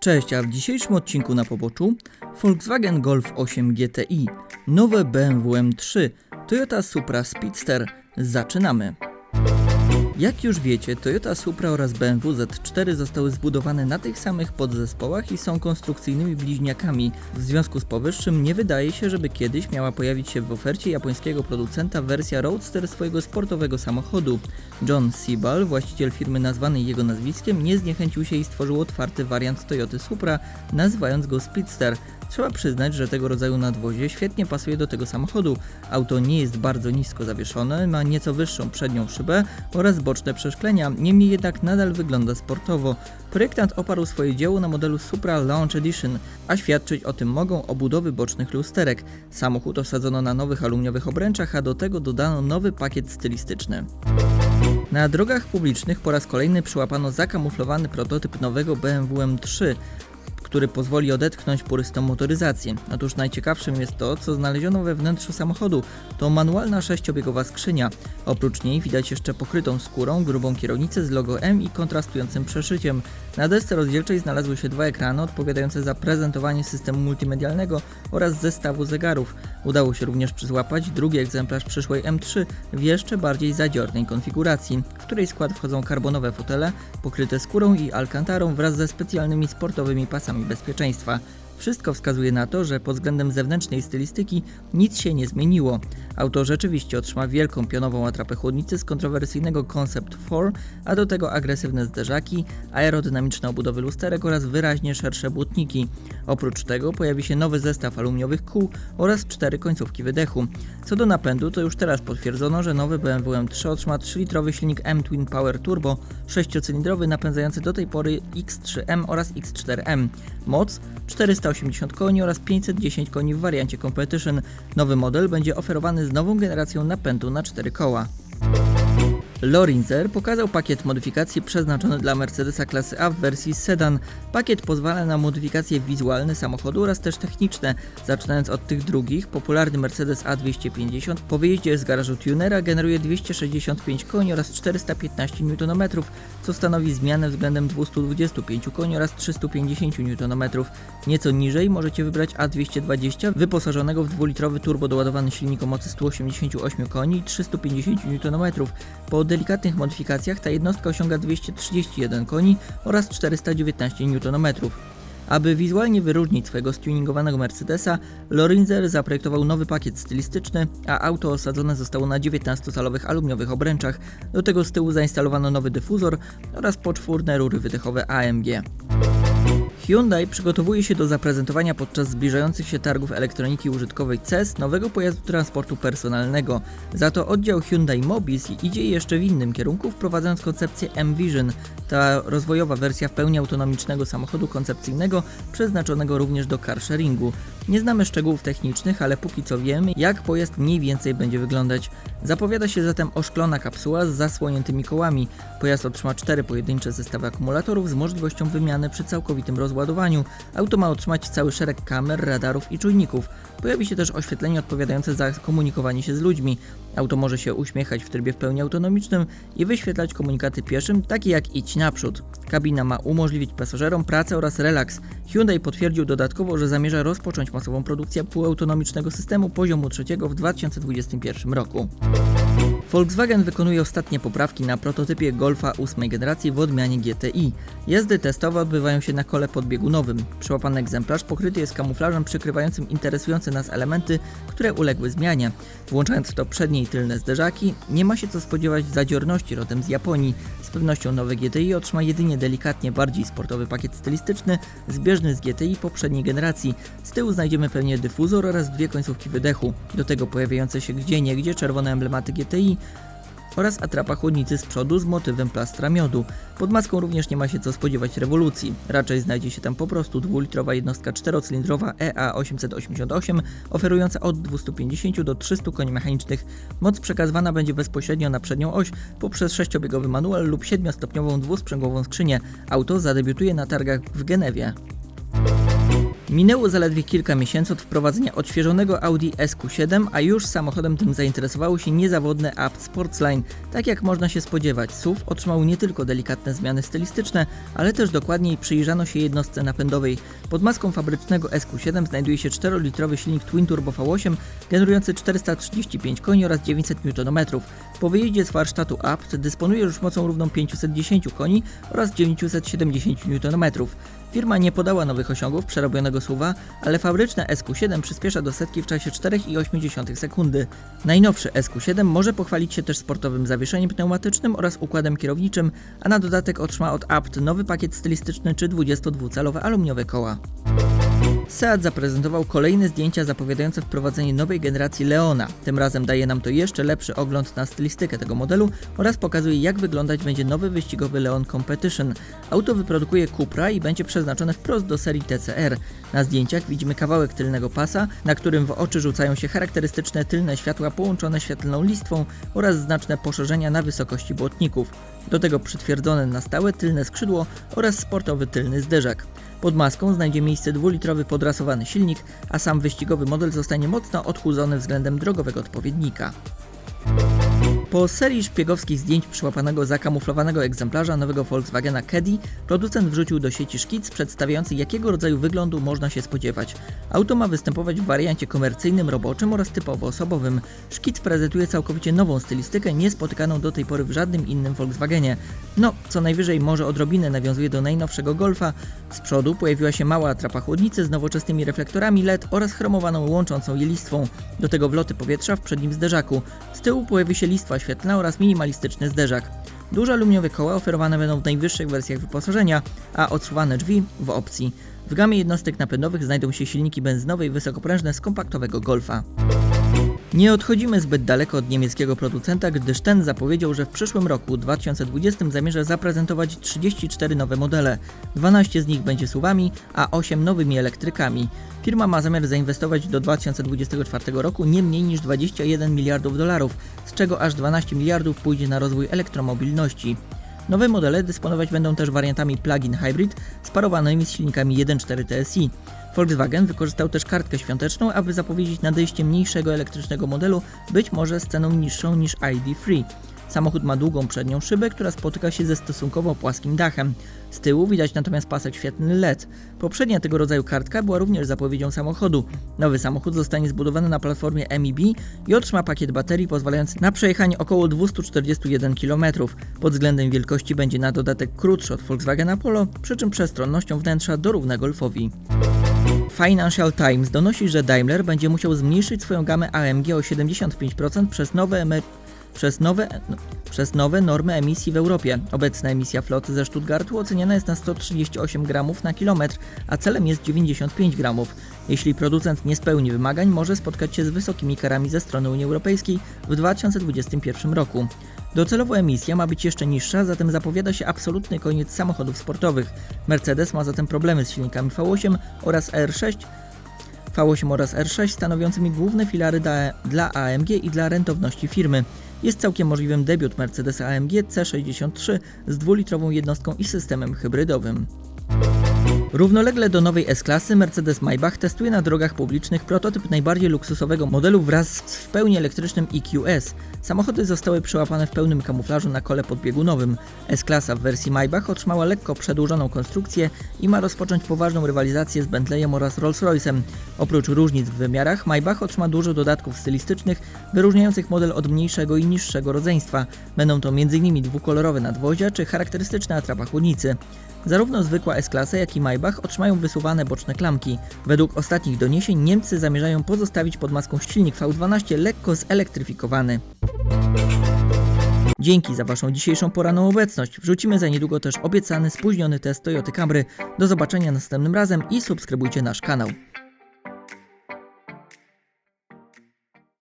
Cześć, a w dzisiejszym odcinku na poboczu Volkswagen Golf 8 GTI, nowe BMW M3, Toyota Supra Speedster. Zaczynamy! Jak już wiecie, Toyota Supra oraz BMW Z4 zostały zbudowane na tych samych podzespołach i są konstrukcyjnymi bliźniakami. W związku z powyższym nie wydaje się, żeby kiedyś miała pojawić się w ofercie japońskiego producenta wersja Roadster swojego sportowego samochodu. John Seabal, właściciel firmy nazwanej jego nazwiskiem, nie zniechęcił się i stworzył otwarty wariant Toyoty Supra, nazywając go Speedster. Trzeba przyznać, że tego rodzaju nadwozie świetnie pasuje do tego samochodu. Auto nie jest bardzo nisko zawieszone, ma nieco wyższą przednią szybę oraz boczne przeszklenia, niemniej jednak nadal wygląda sportowo. Projektant oparł swoje dzieło na modelu Supra Launch Edition, a świadczyć o tym mogą obudowy bocznych lusterek. Samochód osadzono na nowych aluminiowych obręczach, a do tego dodano nowy pakiet stylistyczny. Na drogach publicznych po raz kolejny przyłapano zakamuflowany prototyp nowego BMW M3, który pozwoli odetchnąć purystom motoryzację. Otóż najciekawszym jest to, co znaleziono we wnętrzu samochodu. To manualna sześciobiegowa skrzynia. Oprócz niej widać jeszcze pokrytą skórą grubą kierownicę z logo M i kontrastującym przeszyciem. Na desce rozdzielczej znalazły się dwa ekrany odpowiadające za prezentowanie systemu multimedialnego oraz zestawu zegarów. Udało się również przyzłapać drugi egzemplarz przyszłej M3 w jeszcze bardziej zadziornej konfiguracji, w której skład wchodzą karbonowe fotele pokryte skórą i alkantarą wraz ze specjalnymi sportowymi pasami bezpieczeństwa. Wszystko wskazuje na to, że pod względem zewnętrznej stylistyki nic się nie zmieniło. Auto rzeczywiście otrzyma wielką pionową atrapę chłodnicy z kontrowersyjnego Concept 4, a do tego agresywne zderzaki, aerodynamiczne obudowy lusterek oraz wyraźnie szersze błotniki. Oprócz tego pojawi się nowy zestaw aluminiowych kół oraz cztery końcówki wydechu. Co do napędu, to już teraz potwierdzono, że nowy BMW M3 otrzyma 3-litrowy silnik M Twin Power Turbo, 6-cylindrowy napędzający do tej pory X3M oraz X4M. Moc 480 koni oraz 510 koni w wariancie Competition. Nowy model będzie oferowany z nową generacją napędu na 4 koła. Lorinzer pokazał pakiet modyfikacji przeznaczony dla Mercedesa klasy A w wersji sedan. Pakiet pozwala na modyfikacje wizualne samochodu oraz też techniczne. Zaczynając od tych drugich, popularny Mercedes A250 po wyjeździe z garażu tunera generuje 265 koni oraz 415 Nm, co stanowi zmianę względem 225 koni oraz 350 Nm. Nieco niżej możecie wybrać A220 wyposażonego w dwulitrowy turbo doładowany silnik o mocy 188 koni i 350 Nm. Po delikatnych modyfikacjach ta jednostka osiąga 231 koni oraz 419 Nm. Aby wizualnie wyróżnić swojego stuningowanego Mercedesa, Lorinzer zaprojektował nowy pakiet stylistyczny, a auto osadzone zostało na 19-calowych aluminiowych obręczach. Do tego z tyłu zainstalowano nowy dyfuzor oraz poczwórne rury wydechowe AMG. Hyundai przygotowuje się do zaprezentowania podczas zbliżających się targów elektroniki użytkowej CES nowego pojazdu transportu personalnego. Za to oddział Hyundai Mobis idzie jeszcze w innym kierunku, wprowadzając koncepcję M-Vision. Ta rozwojowa wersja w pełni autonomicznego samochodu koncepcyjnego przeznaczonego również do car sharingu. Nie znamy szczegółów technicznych, ale póki co wiemy, jak pojazd mniej więcej będzie wyglądać. Zapowiada się zatem oszklona kapsuła z zasłoniętymi kołami. Pojazd otrzyma cztery pojedyncze zestawy akumulatorów z możliwością wymiany przy całkowitym rozładowaniu. Auto ma otrzymać cały szereg kamer, radarów i czujników. Pojawi się też oświetlenie odpowiadające za komunikowanie się z ludźmi. Auto może się uśmiechać w trybie w pełni autonomicznym i wyświetlać komunikaty pieszym, takie jak idź naprzód. Kabina ma umożliwić pasażerom pracę oraz relaks. Hyundai potwierdził dodatkowo, że zamierza rozpocząć masową produkcję półautonomicznego systemu poziomu trzeciego w 2021 roku. Volkswagen wykonuje ostatnie poprawki na prototypie Golfa 8 generacji w odmianie GTI. Jazdy testowe odbywają się na kole podbiegunowym. Przyłapany egzemplarz pokryty jest kamuflażem przykrywającym interesujące nas elementy, które uległy zmianie. Włączając w to przednie i tylne zderzaki, nie ma się co spodziewać zadziorności rodem z Japonii. Z pewnością nowe GTI otrzyma jedynie delikatnie bardziej sportowy pakiet stylistyczny, zbieżny z GTI poprzedniej generacji. Z tyłu znajdziemy pewnie dyfuzor oraz dwie końcówki wydechu. Do tego pojawiające się gdzie niegdzie czerwone emblematy GTI, oraz atrapa chłodnicy z przodu z motywem plastra miodu. Pod maską również nie ma się co spodziewać rewolucji. Raczej znajdzie się tam po prostu dwulitrowa jednostka czterocylindrowa E EA888 oferująca od 250 do 300 koni mechanicznych. Moc przekazywana będzie bezpośrednio na przednią oś poprzez sześciobiegowy manual lub siedmiostopniową dwusprzęgłową skrzynię. Auto zadebiutuje na targach w Genewie. Minęło zaledwie kilka miesięcy od wprowadzenia odświeżonego Audi SQ7, a już samochodem tym zainteresowało się niezawodne Apt Sportsline. Tak jak można się spodziewać, SUV otrzymał nie tylko delikatne zmiany stylistyczne, ale też dokładniej przyjrzano się jednostce napędowej. Pod maską fabrycznego SQ7 znajduje się 4-litrowy silnik Twin Turbo V8 generujący 435 koni oraz 900 Nm. Po wyjeździe z warsztatu Apt dysponuje już mocą równą 510 koni oraz 970 Nm. Firma nie podała nowych osiągów przerobionego suwa, ale fabryczne SQ7 przyspiesza do setki w czasie 4,8 sekundy. Najnowszy SQ7 może pochwalić się też sportowym zawieszeniem pneumatycznym oraz układem kierowniczym, a na dodatek otrzyma od Apt nowy pakiet stylistyczny czy 22-calowe aluminiowe koła. Seat zaprezentował kolejne zdjęcia zapowiadające wprowadzenie nowej generacji Leona. Tym razem daje nam to jeszcze lepszy ogląd na stylistykę tego modelu oraz pokazuje jak wyglądać będzie nowy wyścigowy Leon Competition. Auto wyprodukuje Cupra i będzie przeznaczone wprost do serii TCR. Na zdjęciach widzimy kawałek tylnego pasa, na którym w oczy rzucają się charakterystyczne tylne światła połączone świetlną listwą oraz znaczne poszerzenia na wysokości błotników. Do tego przytwierdzone na stałe tylne skrzydło oraz sportowy tylny zderzak. Pod maską znajdzie miejsce dwulitrowy podrasowany silnik, a sam wyścigowy model zostanie mocno odchudzony względem drogowego odpowiednika. Po serii szpiegowskich zdjęć przyłapanego zakamuflowanego egzemplarza nowego Volkswagena Caddy, producent wrzucił do sieci szkic przedstawiający jakiego rodzaju wyglądu można się spodziewać. Auto ma występować w wariancie komercyjnym, roboczym oraz typowo osobowym. Szkic prezentuje całkowicie nową stylistykę, niespotykaną do tej pory w żadnym innym Volkswagenie. No, co najwyżej może odrobinę nawiązuje do najnowszego Golfa. Z przodu pojawiła się mała atrapa chłodnicy z nowoczesnymi reflektorami LED oraz chromowaną łączącą je listwą. Do tego wloty powietrza w przednim zderzaku. Z tyłu pojawi się listwa świetlna oraz minimalistyczny zderzak. Duże aluminiowe koła oferowane będą w najwyższych wersjach wyposażenia, a odsuwane drzwi w opcji. W gamie jednostek napędowych znajdą się silniki benzynowe i wysokoprężne z kompaktowego Golfa. Nie odchodzimy zbyt daleko od niemieckiego producenta, gdyż ten zapowiedział, że w przyszłym roku 2020 zamierza zaprezentować 34 nowe modele. 12 z nich będzie suwami, a 8 nowymi elektrykami. Firma ma zamiar zainwestować do 2024 roku nie mniej niż 21 miliardów dolarów, z czego aż 12 miliardów pójdzie na rozwój elektromobilności. Nowe modele dysponować będą też wariantami plug-in hybrid sparowanymi z silnikami 1.4 TSI. Volkswagen wykorzystał też kartkę świąteczną, aby zapowiedzieć nadejście mniejszego elektrycznego modelu, być może z ceną niższą niż ID3. Samochód ma długą przednią szybę, która spotyka się ze stosunkowo płaskim dachem. Z tyłu widać natomiast pasek świetlny LED. Poprzednia tego rodzaju kartka była również zapowiedzią samochodu. Nowy samochód zostanie zbudowany na platformie MIB i otrzyma pakiet baterii pozwalający na przejechanie około 241 km. Pod względem wielkości będzie na dodatek krótszy od Volkswagena Polo, przy czym przestronnością wnętrza dorówna Golfowi. Financial Times donosi, że Daimler będzie musiał zmniejszyć swoją gamę AMG o 75% przez nowe przez nowe, no, przez nowe normy emisji w Europie. Obecna emisja floty ze Stuttgartu oceniana jest na 138 gramów na kilometr, a celem jest 95 gramów. Jeśli producent nie spełni wymagań, może spotkać się z wysokimi karami ze strony Unii Europejskiej w 2021 roku. Docelowo emisja ma być jeszcze niższa, zatem zapowiada się absolutny koniec samochodów sportowych. Mercedes ma zatem problemy z silnikami V8 oraz R6, V8 oraz R6 stanowiącymi główne filary dla AMG i dla rentowności firmy. Jest całkiem możliwym debiut Mercedes AMG C63 z dwulitrową jednostką i systemem hybrydowym. Równolegle do nowej S-klasy Mercedes Maybach testuje na drogach publicznych prototyp najbardziej luksusowego modelu wraz z w pełni elektrycznym EQS. Samochody zostały przełapane w pełnym kamuflażu na kole podbiegunowym. S-klasa w wersji Maybach otrzymała lekko przedłużoną konstrukcję i ma rozpocząć poważną rywalizację z Bentleyem oraz Rolls-Royce'em. Oprócz różnic w wymiarach, Maybach otrzyma dużo dodatków stylistycznych wyróżniających model od mniejszego i niższego rodzeństwa. Będą to m.in. dwukolorowe nadwozia czy charakterystyczne atrapa chłodnicy. Zarówno zwykła S-klasa, jak i Maybach otrzymają wysuwane boczne klamki. Według ostatnich doniesień Niemcy zamierzają pozostawić pod maską silnik V12 lekko zelektryfikowany. Dzięki za Waszą dzisiejszą poranną obecność. Wrzucimy za niedługo też obiecany spóźniony test Toyota Camry. Do zobaczenia następnym razem i subskrybujcie nasz kanał.